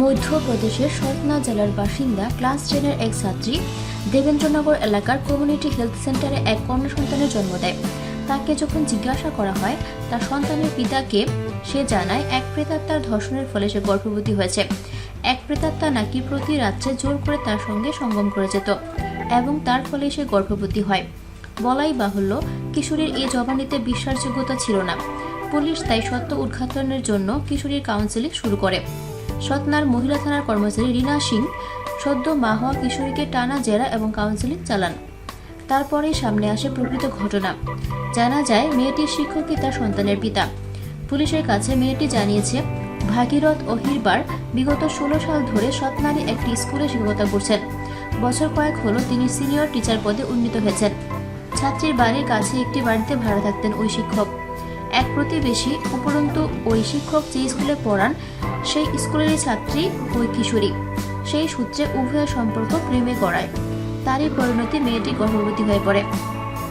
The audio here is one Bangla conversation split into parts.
মধ্যপ্রদেশের সতনা জেলার বাসিন্দা, ক্লাস টেনের এক ছাত্রী দেবেন্দ্রনগর এলাকার কমিউনিটি হেলথ সেন্টারে এক কন্যা সন্তানের জন্ম দেয়। তাকে যখন জিজ্ঞাসা করা হয়, তার সন্তানের পিতাকে সে জানায়, এক প্রেতাত্মার ধর্ষণের ফলে সে গর্ভবতী হয়েছে। এক প্রেতাত্মা নাকি প্রতি রাত্রে জোর করে তার সঙ্গে সঙ্গম করে যেত এবং তার ফলে সে গর্ভবতী হয়। বলাই বাহুল্য, কিশোরীর এই জবানিতে বিশ্বাসযোগ্যতা ছিল না। পুলিশ তাই সত্য উদ্ঘাটনের জন্য কিশোরীর কাউন্সেলিং শুরু করে। সতনার মহিলা থানার কর্মচারী রীনা সিং সদ্য মা হওয়া কিশোরীকে টানা জেরা এবং কাউন্সেলিং চালান। তারপরেই সামনে আসে প্রকৃত ঘটনা। জানা যায়, মেয়েটির শিক্ষকই তার সন্তানের পিতা। পুলিশের কাছে মেয়েটি জানিয়েছে, ভাগীরথ ও হিরবার বিগত ষোলো সাল ধরে সৎনারী একটি স্কুলে শিক্ষকতা করছেন। বছর কয়েক হলো তিনি সিনিয়র টিচার পদে উন্নীত হয়েছেন। ছাত্রীর বাড়ির কাছে একটি বাড়িতে ভাড়া থাকতেন ওই শিক্ষক। এক প্রতিবেশী উপরন্তু ওই শিক্ষক যে স্কুলে পড়ান, সেই স্কুলেরই ছাত্রী ওই কিশোরী। সেই সূত্রে উভয়ের সম্পর্ক প্রেমে গড়ায়। তারই পরিণতি মেয়েটি গর্ভবতী হয়ে পড়ে।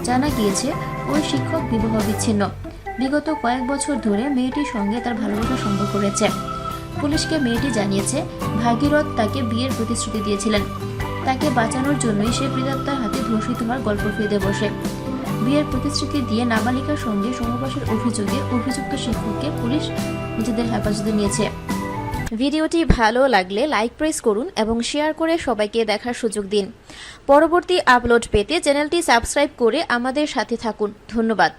জানা গিয়েছে, ওই শিক্ষক বিবাহ বিচ্ছিন্ন। বিগত কয়েক বছর ধরে মেয়েটির সঙ্গে তার ভালোবাসার সম্পর্ক রয়েছে। পুলিশকে মেয়েটি জানিয়েছে, ভাগীরথ তাকে বিয়ের প্রতিশ্রুতি দিয়েছিলেন। তাকে বাঁচানোর জন্যই সে প্রিদাত্তার হাতে ধর্ষিত হওয়ার গল্প ফেঁদে বসে। বিয়ের প্রতিশ্রুতি দিয়ে নাবালিকার সঙ্গে সমবাসের অভিযোগে অভিযুক্ত শিক্ষককে পুলিশ নিজেদের হেফাজতে নিয়েছে। ভিডিওটি ভালো লাগলে লাইক প্রেস করুন এবং শেয়ার করে সবাইকে দেখার সুযোগ দিন। পরবর্তী আপলোড পেতে চ্যানেলটি সাবস্ক্রাইব করে আমাদের সাথে থাকুন। ধন্যবাদ।